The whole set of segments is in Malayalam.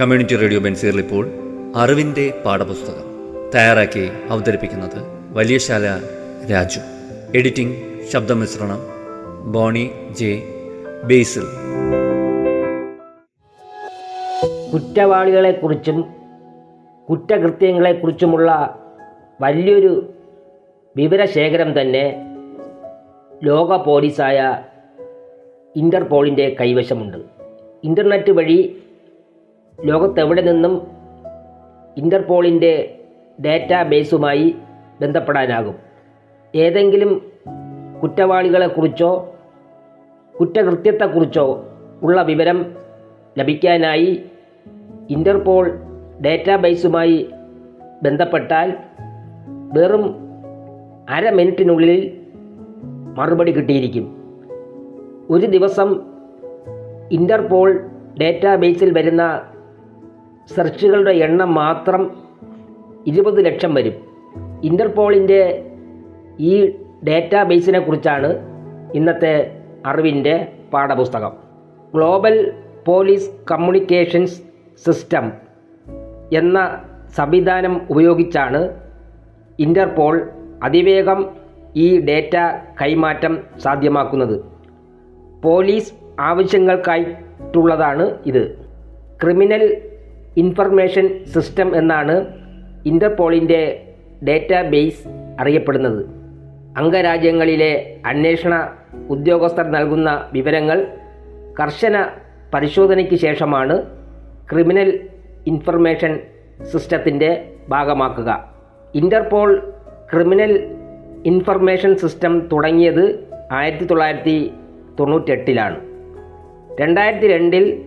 കമ്മ്യൂണിറ്റി റേഡിയോ ബെൻസീറിൽ ഇപ്പോൾ അറിവിന്റെ പാഠപുസ്തകം തയ്യാറാക്കി അവതരിപ്പിക്കുന്നത് വലിയശാല രാജു. എഡിറ്റിംഗ് ശബ്ദമിശ്രണം ബോണി ജെ ബേസിൽ. കുറ്റവാളികളെക്കുറിച്ചും കുറ്റകൃത്യങ്ങളെക്കുറിച്ചുമുള്ള വലിയൊരു വിവരശേഖരം തന്നെ ലോക പോലീസായ ഇന്റർപോളിന്റെ കൈവശമുണ്ട്. ഇന്റർനെറ്റ് വഴി ലോകത്തെവിടെ നിന്നും ഇന്റർപോളിന്റെ ഡാറ്റാ ബേസുമായി ബന്ധപ്പെടാനാകും. ഏതെങ്കിലും കുറ്റവാളികളെക്കുറിച്ചോ കുറ്റകൃത്യത്തെക്കുറിച്ചോ ഉള്ള വിവരം ലഭിക്കാനായി ഇന്റർപോൾ ഡാറ്റാബേസുമായി ബന്ധപ്പെട്ടാൽ വെറും അര മിനിറ്റിനുള്ളിൽ മറുപടി കിട്ടിയിരിക്കും. ഒരു ദിവസം ഇന്റർപോൾ ഡാറ്റാബേസിൽ വരുന്ന സെർച്ചുകളുടെ എണ്ണം മാത്രം ഇരുപത് ലക്ഷം വരും. ഇന്റർപോളിന്റെ ഈ ഡാറ്റാബേസിനെ കുറിച്ചാണ് ഇന്നത്തെ അറിവിന്റെ പാഠപുസ്തകം. ഗ്ലോബൽ പോലീസ് കമ്മ്യൂണിക്കേഷൻസ് സിസ്റ്റം എന്ന സംവിധാനം ഉപയോഗിച്ചാണ് ഇന്റർപോൾ അതിവേഗം ഈ ഡേറ്റ കൈമാറ്റം സാധ്യമാക്കുന്നത്. പോലീസ് ആവശ്യങ്ങൾക്കായിട്ടുള്ളതാണ് ഇത്. ക്രിമിനൽ ഇൻഫർമേഷൻ സിസ്റ്റം എന്നാണ് ഇന്റർപോളിന്റെ ഡേറ്റാബേസ് അറിയപ്പെടുന്നത്. അംഗരാജ്യങ്ങളിലെ അന്വേഷണ ഉദ്യോഗസ്ഥർ നൽകുന്ന വിവരങ്ങൾ കർശന പരിശോധനയ്ക്ക് ശേഷമാണ് ക്രിമിനൽ ഇൻഫർമേഷൻ സിസ്റ്റത്തിന്റെ ഭാഗമാക്കുക. ഇന്റർപോൾ ക്രിമിനൽ ഇൻഫർമേഷൻ സിസ്റ്റം തുടങ്ങിയത് ആയിരത്തി തൊള്ളായിരത്തി തൊണ്ണൂറ്റെട്ടിലാണ് രണ്ടായിരത്തി രണ്ടിൽ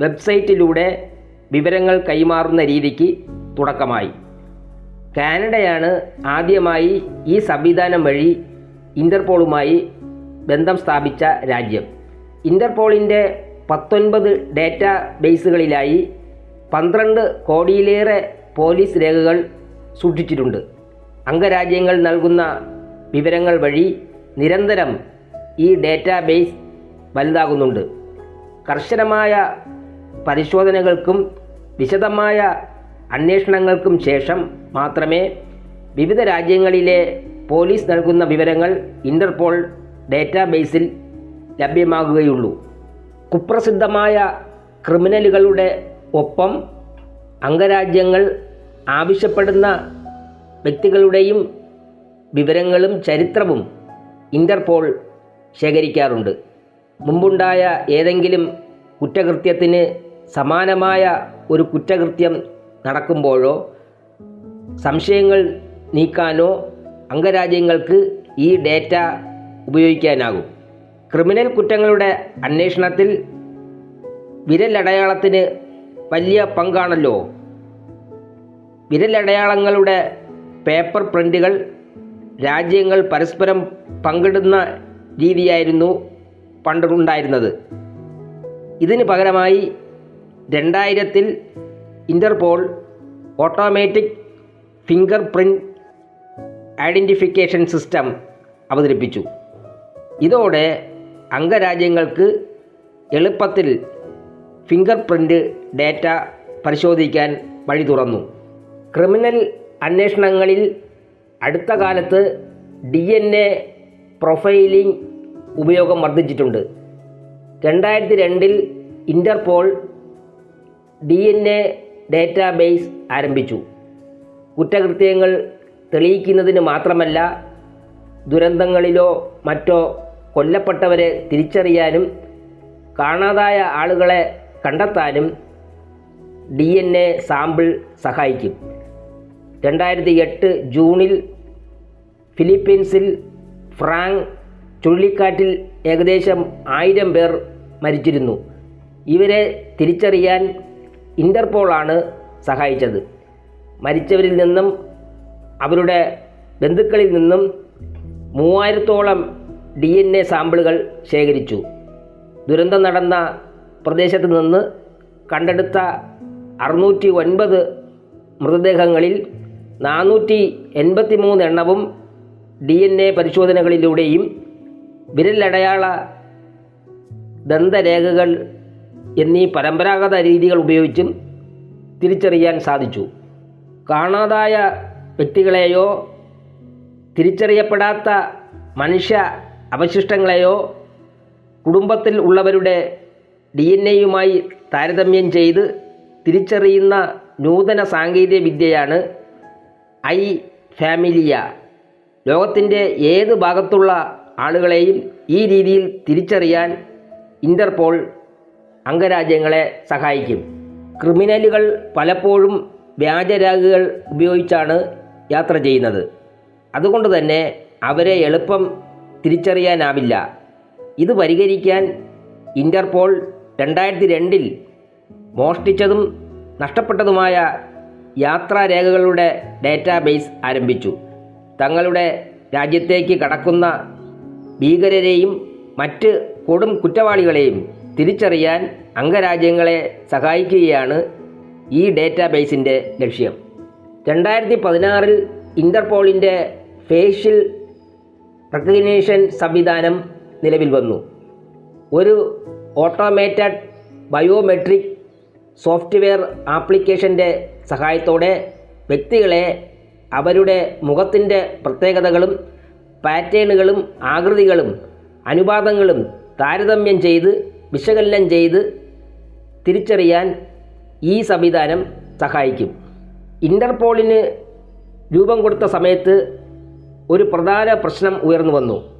വെബ്സൈറ്റിലൂടെ വിവരങ്ങൾ കൈമാറുന്ന രീതിക്ക് തുടക്കമായി. കാനഡയാണ് ആദ്യമായി ഈ സംവിധാനം വഴി ഇന്റർപോളുമായി ബന്ധം സ്ഥാപിച്ച രാജ്യം. ഇന്റർപോളിന്റെ പത്തൊൻപത് ഡേറ്റ ബേസുകളിലായി പന്ത്രണ്ട് കോടിയിലേറെ പോലീസ് രേഖകൾ സൂക്ഷിച്ചിട്ടുണ്ട്. അംഗരാജ്യങ്ങൾ നൽകുന്ന വിവരങ്ങൾ വഴി നിരന്തരം ഈ ഡാറ്റാബേസ് വലുതാകുന്നുണ്ട്. കർശനമായ പരിശോധനകൾക്കും വിശദമായ അന്വേഷണങ്ങൾക്കും ശേഷം മാത്രമേ വിവിധ രാജ്യങ്ങളിലെ പോലീസ് നൽകുന്ന വിവരങ്ങൾ ഇന്റർപോൾ ഡാറ്റാബേസിൽ ലഭ്യമാകുകയുള്ളൂ. കുപ്രസിദ്ധമായ ക്രിമിനലുകളുടെ ഒപ്പം അംഗരാജ്യങ്ങൾ ആവശ്യപ്പെടുന്ന വ്യക്തികളുടെയും വിവരങ്ങളും ചരിത്രവും ഇന്റർപോൾ ശേഖരിക്കാറുണ്ട്. മുമ്പുണ്ടായ ഏതെങ്കിലും കുറ്റകൃത്യത്തിന് സമാനമായ ഒരു കുറ്റകൃത്യം നടക്കുമ്പോഴോ സംശയങ്ങൾ നീക്കാനോ അംഗരാജ്യങ്ങൾക്ക് ഈ ഡേറ്റ ഉപയോഗിക്കാനാകും. ക്രിമിനൽ കുറ്റങ്ങളുടെ അന്വേഷണത്തിൽ വിരലടയാളത്തിന് വലിയ പങ്കാണല്ലോ. വിരലടയാളങ്ങളുടെ പേപ്പർ പ്രിന്റുകൾ രാജ്യങ്ങൾ പരസ്പരം പങ്കിടുന്ന രീതിയായിരുന്നു പണ്ടുണ്ടായിരുന്നത്. ഇതിന് പകരമായി രണ്ടായിരത്തിൽ Interpol automatic fingerprint identification system അവതരിപ്പിച്ചു. ഇതോടെ അംഗരാജ്യങ്ങൾക്ക് എളുപ്പത്തിൽ ഫിംഗർ പ്രിന്റ് ഡാറ്റ പരിശോധിക്കാൻ വഴി തുറന്നു. ക്രിമിനൽ അന്വേഷണങ്ങളിൽ അടുത്ത കാലത്ത് ഡി എൻ എ പ്രൊഫൈലിംഗ് ഉപയോഗം വർദ്ധിച്ചിട്ടുണ്ട്. രണ്ടായിരത്തി രണ്ടിൽ Interpol D N A database ആരംഭിച്ചു. കുറ്റകൃത്യങ്ങൾ തെളിയിക്കുന്നതിന് മാത്രമല്ല ദുരന്തങ്ങളിലോ മറ്റോ കൊല്ലപ്പെട്ടവരെ തിരിച്ചറിയാനും കാണാതായ ആളുകളെ കണ്ടെത്താനും ഡി എൻ എ സാമ്പിൾ സഹായിക്കും. രണ്ടായിരത്തി എട്ട് ജൂണിൽ ഫിലിപ്പീൻസിൽ ഫ്രാങ്ക് ചുഴലിക്കാറ്റിൽ ഏകദേശം ആയിരം പേർ മരിച്ചിരുന്നു. ഇവരെ തിരിച്ചറിയാൻ ഇന്റർപോളാണ് സഹായിച്ചത്. മരിച്ചവരിൽ നിന്നും അവരുടെ ബന്ധുക്കളിൽ നിന്നും മൂവായിരത്തോളം ഡി എൻ എ സാമ്പിളുകൾ ശേഖരിച്ചു. ദുരന്തം നടന്ന പ്രദേശത്ത് നിന്ന് കണ്ടെടുത്ത അറുന്നൂറ്റി ഒൻപത് മൃതദേഹങ്ങളിൽ നാനൂറ്റി എൺപത്തി മൂന്ന് എണ്ണവും ഡി എൻ എ പരിശോധനകളിലൂടെയും വിരലടയാള ദന്തരേഖകൾ എന്നീ പരമ്പരാഗത രീതികൾ ഉപയോഗിച്ചും തിരിച്ചറിയാൻ സാധിച്ചു. കാണാതായ വ്യക്തികളെയോ തിരിച്ചറിയപ്പെടാത്ത മനുഷ്യ അവശിഷ്ടങ്ങളെയോ കുടുംബത്തിൽ ഉള്ളവരുടെ ഡി എൻ എയുമായി താരതമ്യം ചെയ്ത് തിരിച്ചറിയുന്ന നൂതന സാങ്കേതിക വിദ്യയാണ് ഐ ഫാമിലിയ. ലോകത്തിന്റെ ഏത് ഭാഗത്തുള്ള ആളുകളെയും ഈ രീതിയിൽ തിരിച്ചറിയാൻ ഇന്റർപോൾ അംഗരാജ്യങ്ങളെ സഹായിക്കും. ക്രിമിനലുകൾ പലപ്പോഴും വ്യാജരേഖകൾ ഉപയോഗിച്ചാണ് യാത്ര ചെയ്യുന്നത്. അതുകൊണ്ട് തന്നെ അവരെ എളുപ്പം തിരിച്ചറിയാനാവില്ല. ഇത് പരിഹരിക്കാൻ ഇന്റർപോൾ രണ്ടായിരത്തി രണ്ടിൽ മോഷ്ടിച്ചതും നഷ്ടപ്പെട്ടതുമായ യാത്രാരേഖകളുടെ ഡാറ്റാബേസ് ആരംഭിച്ചു. തങ്ങളുടെ രാജ്യത്തേക്ക് കടക്കുന്ന ഭീകരരെയും മറ്റ് കൊടും കുറ്റവാളികളെയും തിരിച്ചറിയാൻ അംഗരാജ്യങ്ങളെ സഹായിക്കുകയാണ് ഈ ഡേറ്റാബേസിന്റെ ലക്ഷ്യം. രണ്ടായിരത്തി പതിനാറിൽ ഇന്റർപോളിന്റെ ഫേഷ്യൽ റെക്കഗ്നേഷൻ സംവിധാനം നിലവിൽ വന്നു. ഒരു ഓട്ടോമേറ്റഡ് ബയോമെട്രിക് സോഫ്റ്റ്വെയർ ആപ്ലിക്കേഷന്റെ സഹായത്തോടെ വ്യക്തികളെ അവരുടെ മുഖത്തിന്റെ പ്രത്യേകതകളും പാറ്റേണുകളും ആകൃതികളും അനുപാതങ്ങളും താരതമ്യം ചെയ്ത് വിശകലനം ചെയ്ത് തിരിച്ചറിയാൻ ഈ സംവിധാനം സഹായിക്കും. ഇന്റർപോളിന് രൂപം കൊടുത്ത സമയത്ത് ഒരു പ്രധാന പ്രശ്നം ഉയർന്നു വന്നു.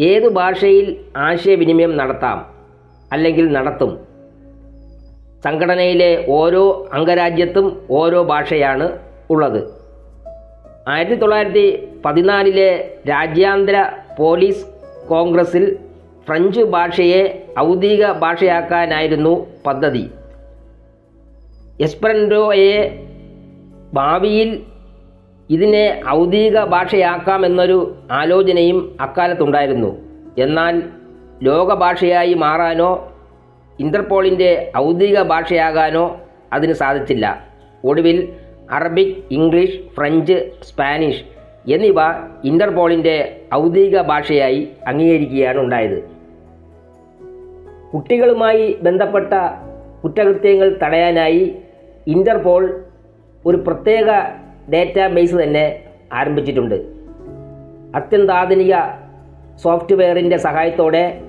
ഏത് ഭാഷയിൽ ആശയവിനിമയം നടത്താം അല്ലെങ്കിൽ നടത്തും? സംഘടനയിലെ ഓരോ അംഗരാജ്യത്തും ഓരോ ഭാഷയാണ് ഉള്ളത്. ആയിരത്തി തൊള്ളായിരത്തി പതിനാലിലെ രാജ്യാന്തര പോലീസ് കോൺഗ്രസിൽ ഫ്രഞ്ച് ഭാഷയെ ഔദ്യോഗിക ഭാഷയാക്കാനായിരുന്നു പദ്ധതി. എസ്പ്രൻഡോയെ ഭാവിയിൽ ഇതിനെ ഔദ്യോഗിക ഭാഷയാക്കാമെന്നൊരു ആലോചനയും അക്കാലത്തുണ്ടായിരുന്നു. എന്നാൽ ലോകഭാഷയായി മാറാനോ ഇന്റർപോളിന്റെ ഔദ്യോഗിക ഭാഷയാകാനോ അതിന് സാധിച്ചില്ല. ഒടുവിൽ അറബിക് ഇംഗ്ലീഷ് ഫ്രഞ്ച് സ്പാനിഷ് എന്നിവ ഇന്റർപോളിന്റെ ഔദ്യോഗിക ഭാഷയായി അംഗീകരിക്കുകയാണ് ഉണ്ടായത്. കുട്ടികളുമായി ബന്ധപ്പെട്ട കുറ്റകൃത്യങ്ങൾ തടയാനായി ഇന്റർപോൾ ഒരു പ്രത്യേക ഡാറ്റാബേസ് തന്നെ ആരംഭിച്ചിട്ടുണ്ട്. അത്യന്താധുനിക സോഫ്റ്റ്വെയറിന്റെ സഹായത്തോടെ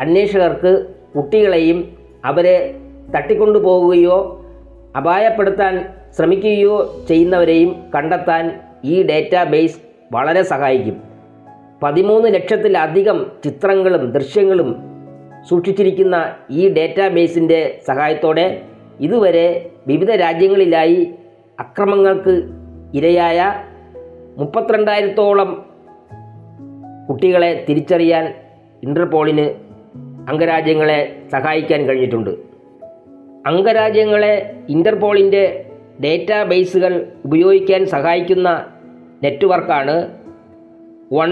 അന്വേഷകർക്ക് കുട്ടികളെയും അവരെ തട്ടിക്കൊണ്ടുപോകുകയോ അപായപ്പെടുത്താൻ ശ്രമിക്കുകയോ ചെയ്യുന്നവരെയും കണ്ടെത്താൻ ഈ ഡാറ്റാബേസ് വളരെ സഹായിക്കും. പതിമൂന്ന് ലക്ഷത്തിലധികം ചിത്രങ്ങളും ദൃശ്യങ്ങളും സൂക്ഷിച്ചിരിക്കുന്ന ഈ ഡാറ്റാബേസിന്റെ സഹായത്തോടെ ഇതുവരെ വിവിധ രാജ്യങ്ങളിലായി അക്രമങ്ങൾക്ക് ഇരയായ മുപ്പത്തിരണ്ടായിരത്തോളം കുട്ടികളെ തിരിച്ചറിയാൻ ഇന്റർപോളിന് അംഗരാജ്യങ്ങളെ സഹായിക്കാൻ കഴിഞ്ഞിട്ടുണ്ട്. അംഗരാജ്യങ്ങളെ ഇന്റർപോളിന്റെ ഡേറ്റാബേസുകൾ ഉപയോഗിക്കാൻ സഹായിക്കുന്ന നെറ്റ്വർക്കാണ് one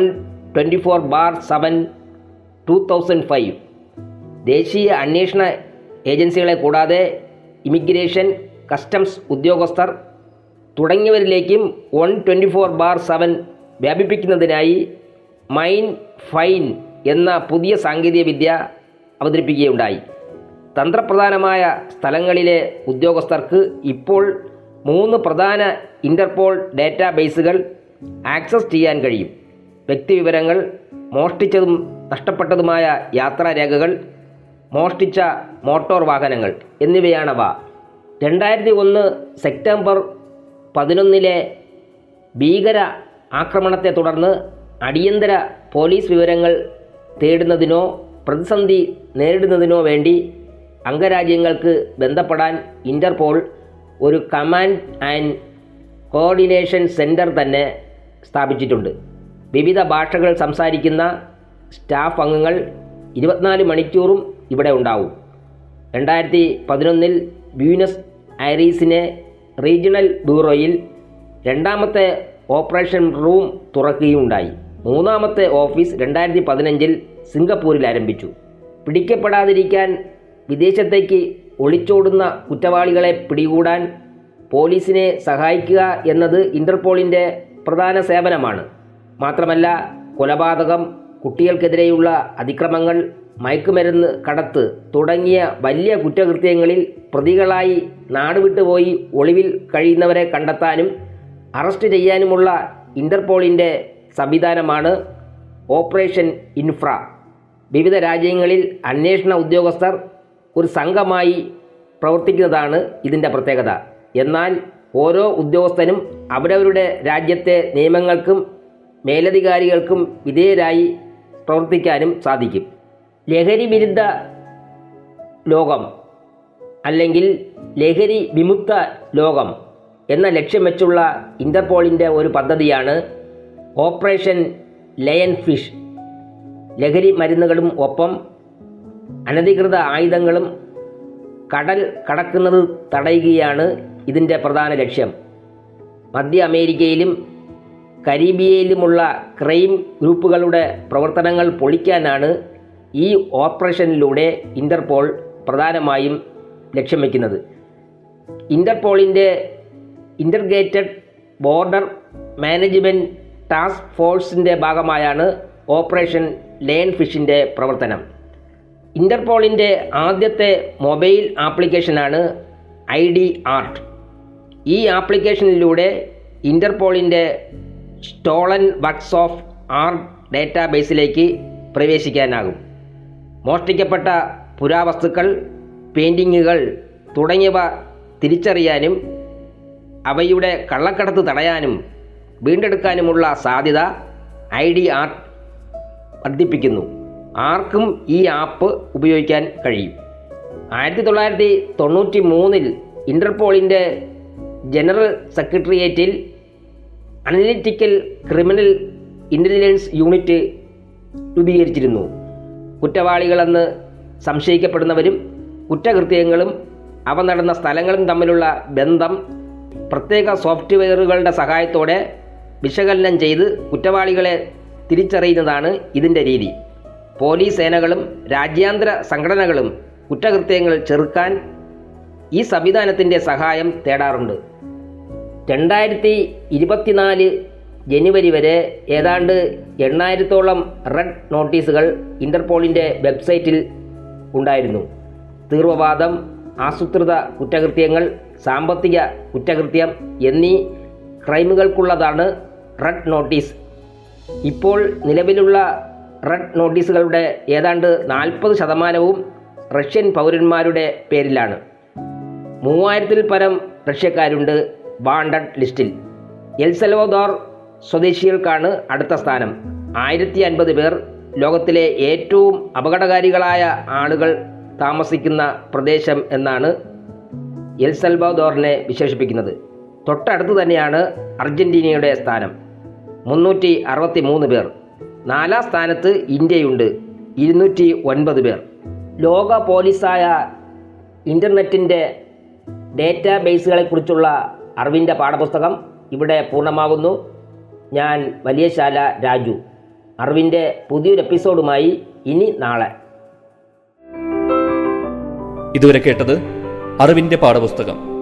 twenty four bar seven two thousand five. ദേശീയ അന്വേഷണ ഏജൻസികളെ കൂടാതെ ഇമിഗ്രേഷൻ കസ്റ്റംസ് ഉദ്യോഗസ്ഥർ തുടങ്ങിയവരിലേക്കും one twenty four bar seven വ്യാപിപ്പിക്കുന്നതിനായി mine fine എന്ന പുതിയ സാങ്കേതികവിദ്യ അവതരിപ്പിക്കുകയുണ്ടായി. തന്ത്രപ്രധാനമായ സ്ഥലങ്ങളിലെ ഉദ്യോഗസ്ഥർക്ക് ഇപ്പോൾ മൂന്ന് പ്രധാന ഇന്റർപോൾ ഡാറ്റാബേസുകൾ ആക്സസ് ചെയ്യാൻ കഴിയും. വ്യക്തിവിവരങ്ങൾ മോഷ്ടിച്ചതും നഷ്ടപ്പെട്ടതുമായ യാത്രാരേഖകൾ മോഷ്ടിച്ച മോട്ടോർ വാഹനങ്ങൾ എന്നിവയാണവ. രണ്ടായിരത്തി ഒന്ന് സെപ്റ്റംബർ പതിനൊന്നിലെ ഭീകര ആക്രമണത്തെ തുടർന്ന് അടിയന്തര പോലീസ് വിവരങ്ങൾ തേടുന്നതിനോ പ്രതിസന്ധി നേരിടുന്നതിനോ വേണ്ടി അംഗരാജ്യങ്ങൾക്ക് ബന്ധപ്പെടാൻ ഇന്റർപോൾ ഒരു കമാൻഡ് ആൻഡ് കോർഡിനേഷൻ സെന്റർ തന്നെ സ്ഥാപിച്ചിട്ടുണ്ട്. വിവിധ ഭാഷകൾ സംസാരിക്കുന്ന സ്റ്റാഫ് അംഗങ്ങൾ ഇരുപത്തിനാല് മണിക്കൂറും ഇവിടെ ഉണ്ടാവും. രണ്ടായിരത്തി പതിനൊന്നിൽ ബ്യൂനസ് ഐറീസിനെ റീജിയണൽ ബ്യൂറോയിൽ രണ്ടാമത്തെ ഓപ്പറേഷൻ റൂം തുറക്കുകയുണ്ടായി. മൂന്നാമത്തെ ഓഫീസ് രണ്ടായിരത്തി പതിനഞ്ചിൽ സിംഗപ്പൂരിൽ ആരംഭിച്ചു. പിടിക്കപ്പെടാതിരിക്കാൻ വിദേശത്തേക്ക് ഒളിച്ചോടുന്ന കുറ്റവാളികളെ പിടികൂടാൻ പോലീസിനെ സഹായിക്കുക എന്നത് ഇന്റർപോളിന്റെ പ്രധാന സേവനമാണ്. മാത്രമല്ല കൊലപാതകം കുട്ടികൾക്കെതിരെയുള്ള അതിക്രമങ്ങൾ മയക്കുമരുന്ന് കടത്ത് തുടങ്ങിയ വലിയ കുറ്റകൃത്യങ്ങളിൽ പ്രതികളായി നാടുവിട്ടുപോയി ഒളിവിൽ കഴിയുന്നവരെ കണ്ടെത്താനും അറസ്റ്റ് ചെയ്യാനുമുള്ള ഇന്റർപോളിന്റെ സംവിധാനമാണ് ഓപ്പറേഷൻ ഇൻഫ്ര. വിവിധ രാജ്യങ്ങളിൽ അന്വേഷണ ഉദ്യോഗസ്ഥർ ഒരു സംഘമായി പ്രവർത്തിക്കുന്നതാണ് ഇതിന്റെ പ്രത്യേകത. എന്നാൽ ഓരോ ഉദ്യോഗസ്ഥനും അവരവരുടെ രാജ്യത്തെ നിയമങ്ങൾക്കും മേലധികാരികൾക്കും വിധേയരായി പ്രവർത്തിക്കാനും സാധിക്കും. ലഹരി വിരുദ്ധ ലോകം അല്ലെങ്കിൽ ലഹരി വിമുക്ത ലോകം എന്ന ലക്ഷ്യം വെച്ചുള്ള ഇന്റർപോളിന്റെ ഒരു പദ്ധതിയാണ് ഓപ്പറേഷൻ ലയൻ ഫിഷ്. ലഹരി മരുന്നുകളും ഒപ്പം അനധികൃത ആയുധങ്ങളും കടൽ കടക്കുന്നത് തടയുകയാണ് ഇതിന്റെ പ്രധാന ലക്ഷ്യം. മധ്യ അമേരിക്കയിലും കരീബിയയിലുമുള്ള ക്രൈം ഗ്രൂപ്പുകളുടെ പ്രവർത്തനങ്ങൾ പൊളിക്കാനാണ് ഈ ഓപ്പറേഷനിലൂടെ ഇന്റർപോൾ പ്രധാനമായും ലക്ഷ്യം വയ്ക്കുന്നത് ഇന്റർപോളിന്റെ ഇന്റർഗ്രേറ്റഡ് ബോർഡർ മാനേജ്മെന്റ് ടാസ്ക് ഫോഴ്സിന്റെ ഭാഗമായാണ് ഓപ്പറേഷൻ ലേൺ ഫിഷിന്റെ പ്രവർത്തനം. ഇന്റർപോളിന്റെ ആദ്യത്തെ മൊബൈൽ ആപ്ലിക്കേഷനാണ് ഐ ഡി ആർട്ട് ഈ ആപ്ലിക്കേഷനിലൂടെ ഇന്റർപോളിന്റെ സ്റ്റോളൻ വർക്ക്സ് ഓഫ് ആർട്ട് ഡേറ്റാബേസിലേക്ക് പ്രവേശിക്കാനാകും. മോഷ്ടിക്കപ്പെട്ട പുരാവസ്തുക്കൾ പെയിന്റിങ്ങുകൾ തുടങ്ങിയവ തിരിച്ചറിയാനും അവയുടെ കള്ളക്കടത്ത് തടയാനും വീണ്ടെടുക്കാനുമുള്ള സാധ്യത ഐ ഡി ആർട്ട് വർദ്ധിപ്പിക്കുന്നു. ആർക്കും ഈ ആപ്പ് ഉപയോഗിക്കാൻ കഴിയും. ആയിരത്തി തൊള്ളായിരത്തി തൊണ്ണൂറ്റി മൂന്നിൽ ഇന്റർപോളിന്റെ ജനറൽ സെക്രട്ടേറിയറ്റിൽ അനലിറ്റിക്കൽ ക്രിമിനൽ ഇന്റലിജൻസ് യൂണിറ്റ് രൂപീകരിച്ചിരുന്നു. കുറ്റവാളികളെന്ന് സംശയിക്കപ്പെടുന്നവരും കുറ്റകൃത്യങ്ങളും അവ നടന്ന സ്ഥലങ്ങളും തമ്മിലുള്ള ബന്ധം പ്രത്യേക സോഫ്റ്റ്വെയറുകളുടെ സഹായത്തോടെ വിശകലനം ചെയ്ത് കുറ്റവാളികളെ തിരിച്ചറിയുന്നതാണ് ഇതിന്റെ രീതി. പോലീസ് സേനകളും രാജ്യാന്തര സംഘടനകളും കുറ്റകൃത്യങ്ങൾ ചെറുക്കാൻ ഈ സംവിധാനത്തിന്റെ സഹായം തേടാറുണ്ട്. രണ്ടായിരത്തി ഇരുപത്തിനാല് ജനുവരി വരെ ഏതാണ്ട് എണ്ണായിരത്തോളം റെഡ് നോട്ടീസുകൾ ഇന്റർപോളിന്റെ വെബ്സൈറ്റിൽ ഉണ്ടായിരുന്നു. തീവ്രവാദം ആസൂത്രിത കുറ്റകൃത്യങ്ങൾ സാമ്പത്തിക കുറ്റകൃത്യം എന്നീ ക്രൈമുകൾക്കുള്ളതാണ് റെഡ് നോട്ടീസ്. ഇപ്പോൾ നിലവിലുള്ള റെഡ് നോട്ടീസുകളുടെ ഏതാണ്ട് നാൽപ്പത് ശതമാനവും റഷ്യൻ പൗരന്മാരുടെ പേരിലാണ്. മൂവായിരത്തിൽ പരം റഷ്യക്കാരുണ്ട് വാണ്ടഡ് ലിസ്റ്റിൽ. എൽ സൽവദോർ സ്വദേശികൾക്കാണ് അടുത്ത സ്ഥാനം. ആയിരത്തി അൻപത് പേർ ലോകത്തിലെ ഏറ്റവും അപകടകാരികളായ ആളുകൾ താമസിക്കുന്ന പ്രദേശം എന്നാണ് എൽ വിശേഷിപ്പിക്കുന്നത്. തൊട്ടടുത്ത് തന്നെയാണ് അർജന്റീനയുടെ സ്ഥാനം. മുന്നൂറ്റി അറുപത്തി മൂന്ന് പേർ. നാലാം സ്ഥാനത്ത് ഇന്ത്യയുണ്ട്. ഇരുന്നൂറ്റി ഒൻപത് പേർ. ലോക പോലീസായ ഇന്റർനെറ്റിന്റെ ഡേറ്റാബേസുകളെക്കുറിച്ചുള്ള അറിവിന്റെ പാഠപുസ്തകം ഇവിടെ പൂർണമാകുന്നു ഞാൻ വലിയശാല രാജു. അറിവിന്റെ പുതിയൊരു എപ്പിസോഡുമായി ഇനി നാളെ. ഇതുവരെ കേട്ടത് അറിവിന്റെ പാഠപുസ്തകം.